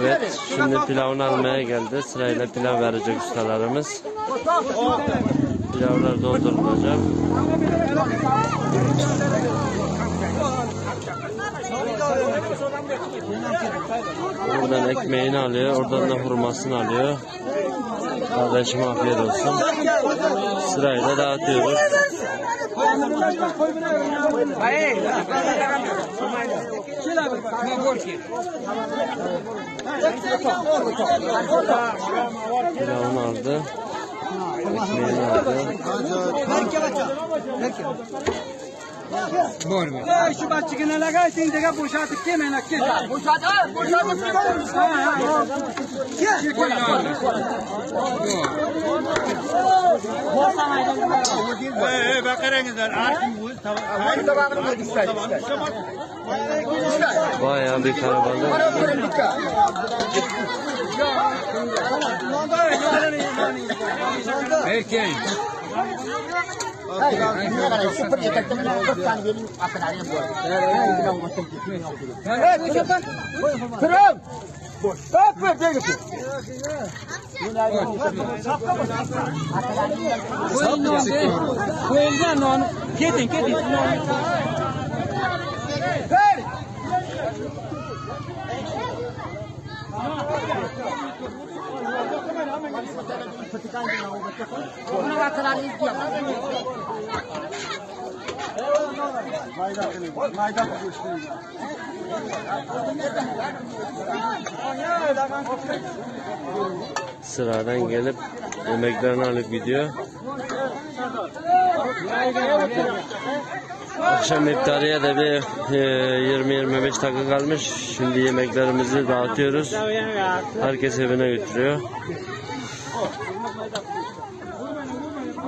Evet, şimdi pilavını almaya geldi. Sırayla pilav verecek ustalarımız. Pilavlar doldurulacak. Buradan ekmeğini alıyor, oradan da hurmasını alıyor. Kardeşim afiyet olsun. Sırayla dağıtıyoruz. Pilavını aldı. Ekmeğini aldı. Bor bor. Şu bacıkın alaga sen de boşatıp kim enak kim? Boşatıp boşatıp kim? Ha ha. Kim? Kim? Ee, ee, bakırengizler. Artık bu. Tamam. Tamam. Bayağı bir karabalık. Erken. Ini kan super ya kan temen aku kan jadi apa nari yang buat. Kita mau masuk ke sini. Eh, kenapa? Serem. Tak pergi ke sini. Sabtu. Sabtu. Kau yang non, kita kita non. Sıradan gelip yemeklerini alıp gidiyor. Akşam iftariye de bir e, 20-25 dakika kalmış. Şimdi yemeklerimizi dağıtıyoruz. Herkes evine götürüyor.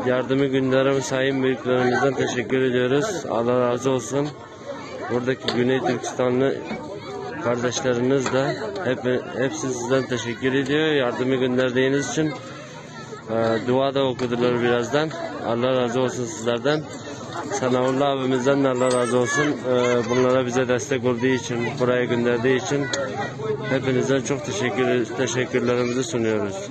Yardımı gönderim sayın büyüklerimizden teşekkür ediyoruz. Allah razı olsun. Buradaki Güney Türkistanlı kardeşleriniz de hep, hepsi sizden teşekkür ediyor. Yardımı gönderdiğiniz için e, dua da okudular birazdan. Allah razı olsun sizlerden. Sanaullah abimizden de Allah razı olsun. E, bunlara bize destek olduğu için, buraya gönderdiği için hepinizden çok teşekkür teşekkürlerimizi sunuyoruz.